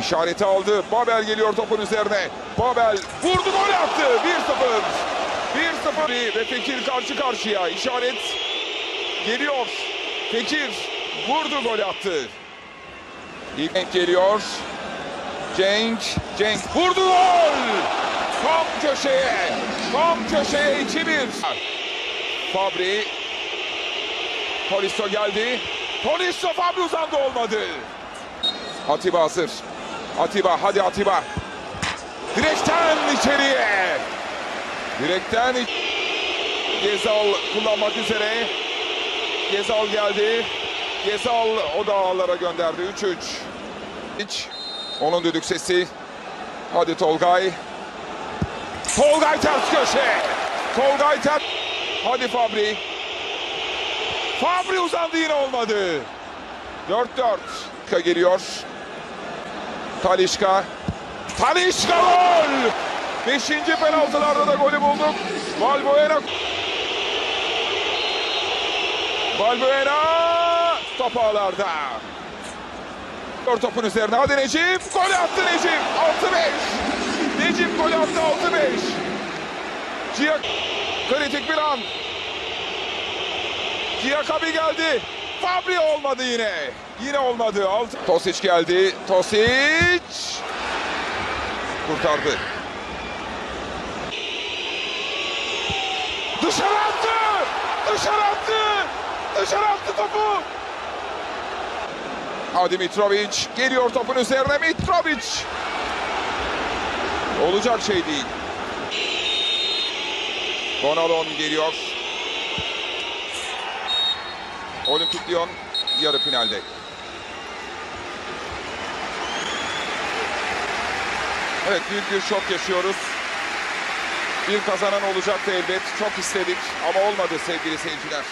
İşareti aldı. Babel geliyor topun üzerine. Babel vurdu gol attı. 1-0. 1-0 ve Fekir karşı karşıya. İşaret geliyor. Fekir vurdu gol attı. İlk geliyor. Cenk, Cenk vurdu gol! Tam köşeye, tam köşeye 2-1. Fabri, Tolisso geldi. Tolisso Fabri uzandı olmadı. Atiba hazır. Atiba, hadi Atiba. Direkten içeriye. Direkten Gezal kullanmak üzere. Gezal geldi. Gezal o da ağlara gönderdi. 3-3. Hiç. Onun düdük sesi. Hadi Tolgay. Tolgay ters köşe. Tolgay ters. Hadi Fabri. Fabri uzandı yine olmadı. 4-4. Ka geliyor. Talişka. Talişka gol! Beşinci penaltılarda da golü bulduk. Valbuena. Valbuena top ağlarda. Dört topun üzerine. Hadi Necip. Gol attı Necip. 6-5. Necip gol attı 6-5. Ciyak. Kritik bir an. Ciyakabi geldi. Fabri olmadı yine. Yine olmadı. Altı. Tosic geldi. Tosic. Kurtardı. Dışarı attı. Dışarı attı. Dışarı attı topu. Hadi Mitrovic geliyor topun üzerine Mitrovic. Olacak şey değil. Bonalon geliyor. Olimpik Lyon yarı finalde. Evet büyük bir şok yaşıyoruz. Bir kazanan olacaktı elbet. Çok istedik ama olmadı sevgili seyirciler.